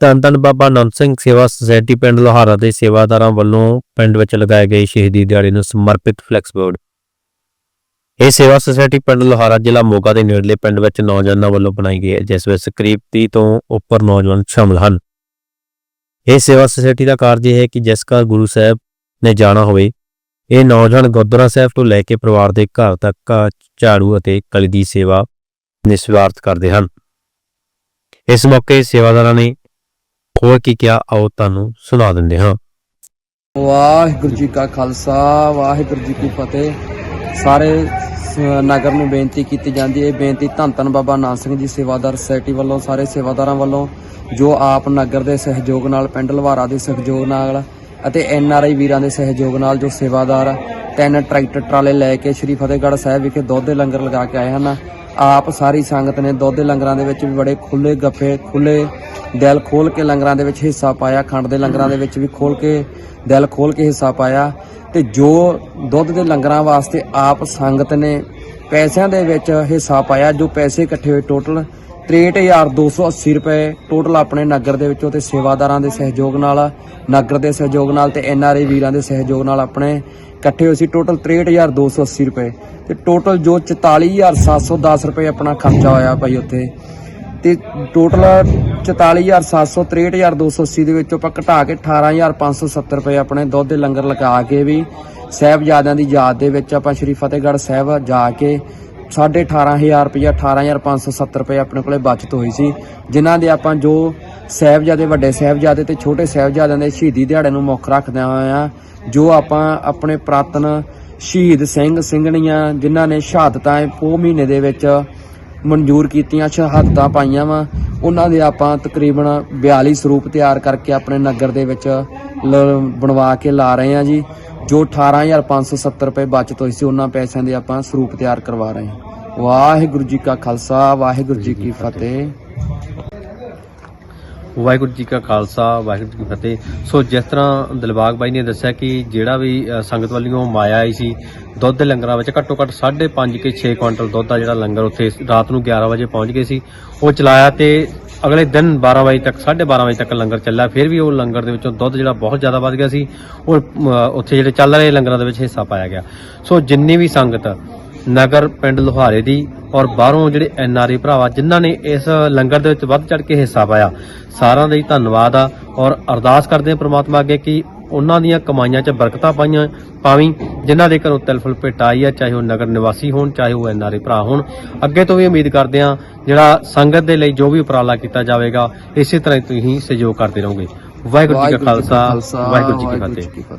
ਧੰਨ ਧੰਨ ਬਾਬਾ ਨੰਦ ਸਿੰਘ ਸੇਵਾ ਸੁਸਾਇਟੀ ਪਿੰਡ ਲੋਹਾਰਾ ਦੇ ਸੇਵਾਦਾਰਾਂ ਵੱਲੋਂ ਪਿੰਡ ਵਿੱਚ ਲਗਾਏ ਗਏ ਸ਼ਹੀਦੀ ਦਿਹਾੜੇ ਨੂੰ ਸਮਰਪਿਤ ਫਲੈਕਸ ਬੋਰਡ। ਇਹ ਸੇਵਾ ਸੁਸਾਇਟੀ ਪਿੰਡ ਲੋਹਾਰਾ ਜ਼ਿਲ੍ਹਾ ਮੋਗਾ ਦੇ ਨੇੜਲੇ ਪਿੰਡ ਵਿੱਚ ਨੌਜਵਾਨਾਂ ਵੱਲੋਂ ਬਣਾਈ ਗਈ ਹੈ, ਜਿਸ ਵਿੱਚ ਕਰੀਬ 30 ਤੋਂ ਉੱਪਰ ਨੌਜਵਾਨ ਸ਼ਾਮਲ ਹਨ। ਇਹ ਸੇਵਾ ਸੁਸਾਇਟੀ ਦਾ ਕਾਰਜ ਇਹ ਹੈ ਕਿ ਜਿਸ ਘਰ ਗੁਰੂ ਸਾਹਿਬ ਨੇ ਜਾਣਾ ਹੋਵੇ, ਇਹ ਨੌਜਵਾਨ ਗੁਰਦੁਆਰਾ ਸਾਹਿਬ ਤੋਂ ਲੈ ਕੇ ਪਰਿਵਾਰ ਦੇ ਘਰ ਤੱਕ ਝਾੜੂ ਅਤੇ ਕਲੀ ਦੀ ਸੇਵਾ ਨਿਸਵਾਰਥ ਕਰਦੇ ਹਨ। ਇਸ ਮੌਕੇ ਸੇਵਾਦਾਰਾਂ ਨੇ ਹੋਰ ਕੀ ਕਿਹਾ, ਆਓ ਤੁਹਾਨੂੰ ਸੁਣਾ ਦਿੰਦੇ ਹਾਂ। ਵਾਹਿਗੁਰੂ ਜੀ ਕਾ ਖਾਲਸਾ, ਵਾਹਿਗੁਰੂ ਜੀ ਕੀ ਫਤਿਹ। ਸਾਰੇ ਨਗਰ ਨੂੰ ਬੇਨਤੀ ਕੀਤੀ ਜਾਂਦੀ ਹੈ। ਬੇਨਤੀ ਧੰਨ ਧੰਨ ਬਾਬਾ ਨਾਨਕ ਸਿੰਘ ਜੀ ਸੇਵਾਦਾਰ ਸੁਸਾਇਟੀ ਵੱਲੋਂ, ਸਾਰੇ ਸੇਵਾਦਾਰਾਂ ਵੱਲੋਂ, ਜੋ ਆਪ ਨਗਰ ਦੇ ਸਹਿਯੋਗ ਨਾਲ, ਪਿੰਡ ਲਵਾਰਾ ਦੇ ਸਹਿਯੋਗ ਨਾਲ ਅਤੇ ਐਨ ਆਰ ਆਈ ਵੀਰਾਂ ਦੇ ਸਹਿਯੋਗ ਨਾਲ ਜੋ ਸੇਵਾਦਾਰ ਤਿੰਨ ਟਰੈਕਟਰ ਟਰਾਲੇ ਲੈ ਕੇ ਸ਼੍ਰੀ ਫਤਿਹਗੜ੍ਹ ਸਾਹਿਬ ਵਿਖੇ ਦੁੱਧ ਦੇ ਲੰਗਰ ਲਗਾ ਕੇ ਆਏ ਹਨ। ਆਪ ਸਾਰੀ ਸੰਗਤ ਨੇ ਦੁੱਧ ਦੇ ਲੰਗਰਾਂ ਦੇ ਵਿੱਚ ਵੀ ਬੜੇ ਖੁੱਲੇ ਗੱਫੇ ਖੁੱਲੇ ਦਿਲ ਖੋਲ ਕੇ ਲੰਗਰਾਂ ਦੇ ਵਿੱਚ ਹਿੱਸਾ ਪਾਇਆ, ਖੰਡ ਦੇ ਲੰਗਰਾਂ ਦੇ ਵਿੱਚ ਵੀ ਖੋਲ ਕੇ ਦਿਲ ਖੋਲ ਕੇ ਹਿੱਸਾ ਪਾਇਆ। ਤੇ ਜੋ ਦੁੱਧ ਦੇ ਲੰਗਰਾਂ ਵਾਸਤੇ ਆਪ ਸੰਗਤ ਨੇ ਪੈਸਿਆਂ ਦੇ ਵਿੱਚ ਹਿੱਸਾ ਪਾਇਆ, ਜੋ ਪੈਸੇ ਇਕੱਠੇ ਹੋਏ ਟੋਟਲ 63280 ਰੁਪਏ ਟੋਟਲ ਆਪਣੇ ਨਗਰ ਦੇ ਵਿੱਚੋਂ ਤੇ ਸੇਵਾਦਾਰਾਂ ਦੇ ਸਹਿਯੋਗ ਨਾਲ, ਨਗਰ ਦੇ ਸਹਿਯੋਗ ਨਾਲ ਤੇ ਐਨਆਰਆਈ ਵੀਰਾਂ ਦੇ ਸਹਿਯੋਗ ਨਾਲ ਆਪਣੇ ਇਕੱਠੇ ਹੋਏ ਸੀ। ਟੋਟਲ 63280 ਰੁਪਏ ਤੇ ਟੋਟਲ ਜੋ 44710 ਰੁਪਏ ਆਪਣਾ ਖਰਚਾ ਹੋਇਆ ਭਾਈ ਉੱਥੇ। ਤੇ ਟੋਟਲ 44763 ਦੇ ਵਿੱਚੋਂ ਆਪਾਂ ਘਟਾ ਕੇ 18570 ਰੁਪਏ ਆਪਣੇ ਦੁੱਧ ਦੇ ਲੰਗਰ ਲਗਾ ਕੇ ਵੀ ਸਾਹਿਬਜ਼ਾਦਿਆਂ ਦੀ ਯਾਦ ਦੇ ਵਿੱਚ ਆਪਾਂ ਸ਼੍ਰੀ ਫਤਿਹਗੜ੍ਹ ਸਾਹਿਬ ਜਾ ਕੇ 18500 ਰੁਪਇਆ 18570 ਰੁਪਏ ਆਪਣੇ ਕੋਲੇ ਬਚਤ ਹੋਈ ਸੀ। ਜਿਨ੍ਹਾਂ ਦੇ ਆਪਾਂ ਜੋ ਸਾਹਿਬਜ਼ਾਦੇ, ਵੱਡੇ ਸਾਹਿਬਜ਼ਾਦੇ ਤੇ ਛੋਟੇ ਸਾਹਿਬਜ਼ਾਦਿਆਂ ਦੇ ਸ਼ਹੀਦੀ ਦਿਹਾੜੇ ਨੂੰ ਮੁੱਖ ਰੱਖਦਿਆਂ ਹੋਇਆਂ ਜੋ ਆਪਾਂ ਆਪਣੇ ਪ੍ਰਾਤਨ ਸ਼ਹੀਦ ਸਿੰਘ ਸਿੰਘਣੀਆਂ, ਜਿਨ੍ਹਾਂ ਨੇ ਸ਼ਹਾਦਤਾਂ ਪੋ ਮਹੀਨੇ ਦੇ ਵਿੱਚ ਮਨਜ਼ੂਰ ਕੀਤੀਆਂ, ਸ਼ਹਾਦਤਾਂ ਪਾਈਆਂ ਵਾ, ਉਹਨਾਂ ਦੇ ਆਪਾਂ ਤਕਰੀਬਨ 42 ਸਰੂਪ ਤਿਆਰ ਕਰਕੇ ਆਪਣੇ ਨਗਰ ਦੇ ਵਿੱਚ ਲ- ਬਣਵਾ ਕੇ ਲਾ ਰਹੇ ਹਾਂ ਜੀ। ਜੋ 18570 ਰੁਪਏ ਬਚਤ ਹੋਈ ਸੀ ਉਹਨਾਂ ਪੈਸਿਆਂ ਦੇ ਆਪਾਂ ਸਰੂਪ ਤਿਆਰ ਕਰਵਾ ਰਹੇ ਹਾਂ। ਵਾਹਿਗੁਰੂ ਜੀ ਕਾ ਖਾਲਸਾ ਵਾਹਿਗੁਰੂ ਜੀ ਕੀ ਫਤਿਹ। ਵਾਹਿਗੁਰੂ ਜੀ ਕਾ ਖਾਲਸਾ ਵਾਹਿਗੁਰੂ ਜੀ ਕੀ ਫਤਿਹ। ਸੋ ਜਿਸ ਤਰ੍ਹਾਂ ਦਿਲਬਾਗ ਬਾਈ ਨੇ ਦੱਸਿਆ ਕਿ ਜਿਹੜਾ ਵੀ ਅ, ਸੰਗਤ ਵੱਲੋਂ ਮਾਇਆ ਆਈ ਸੀ ਦੁੱਧ ਲੰਗਰਾਂ ਵਿੱਚ ਘੱਟੋ ਘੱਟ 5.5 ਕੇ 6 ਕੁਇੰਟਲ ਦੁੱਧ ਦਾ ਜਿਹੜਾ ਲੰਗਰ ਉੱਥੇ ਰਾਤ ਨੂੰ 11 ਵਜੇ ਪਹੁੰਚ ਗਏ ਸੀ ਉਹ ਚਲਾਇਆ ਤੇ ਅਗਲੇ ਦਿਨ 12 ਵਜੇ ਤੱਕ 12:30 ਵਜੇ ਤੱਕ ਲੰਗਰ ਚੱਲਿਆ। ਫਿਰ ਵੀ ਉਹ ਲੰਗਰ ਦੇ ਵਿੱਚੋਂ ਦੁੱਧ ਜਿਹੜਾ ਬਹੁਤ ਜ਼ਿਆਦਾ ਵੱਧ ਗਿਆ ਸੀ। ਉਹ ਉੱਥੇ ਜਿਹੜੇ ਚੱਲ ਰਹੇ ਲੰਗਰਾਂ ਦੇ ਵਿੱਚ ਹਿੱਸਾ ਪਾਇਆ ਗਿਆ। ਸੋ ਜਿੰਨੀ ਵੀ ਸੰਗਤ ਨਗਰ, ਪਿੰਡ ਲੋਹਾਰੇ ਦੀ ਔਰ ਬਾਹਰੋਂ ਜਿਹੜੇ ਐਨ ਆਰ ਆਈ ਭਰਾਵਾ, ਜਿਨ੍ਹਾਂ ਨੇ ਇਸ ਲੰਗਰ ਦੇ ਵਿੱਚ ਵੱਧ ਚੜ ਕੇ ਹਿੱਸਾ ਪਾਇਆ, ਸਾਰਿਆਂ ਦਾ ਹੀ ਧੰਨਵਾਦ ਆ। ਔਰ ਅਰਦਾਸ ਕਰਦੇ ਹਾਂ ਪ੍ਰਮਾਤਮਾ ਅੱਗੇ ਕਿ ਉਹਨਾਂ ਦੀਆਂ ਕਮਾਈਆਂ 'ਚ ਬਰਕਤਾਂ ਪਾਈਆਂ ਪਾਵੀਂ ਜਿਨ੍ਹਾਂ ਦੇ ਘਰੋਂ ਤਿਲਫਲ ਭੇਟ ਆਈ ਆ ਚਾਹੇ ਉਹ ਨਗਰ ਨਿਵਾਸੀ ਹੋਣ ਚਾਹੇ ਉਹ ਐਨ ਆਰ ਆਈ ਭਰਾ ਹੋਣ। ਅੱਗੇ ਤੋਂ ਵੀ ਉਮੀਦ ਕਰਦੇ ਹਾਂ ਜਿਹੜਾ ਸੰਗਤ ਦੇ ਲਈ ਜੋ ਵੀ ਉਪਰਾਲਾ ਕੀਤਾ ਜਾਵੇਗਾ ਇਸੇ ਤਰ੍ਹਾਂ ਹੀ ਤੁਸੀਂ ਸਹਿਯੋਗ ਕਰਦੇ ਰਹੋਗੇ। ਵਾਹਿਗੁਰੂ ਜੀ ਕਾ ਖਾਲਸਾ ਵਾਹਿਗੁਰੂ ਜੀ ਕੀ ਫਤਿਹ।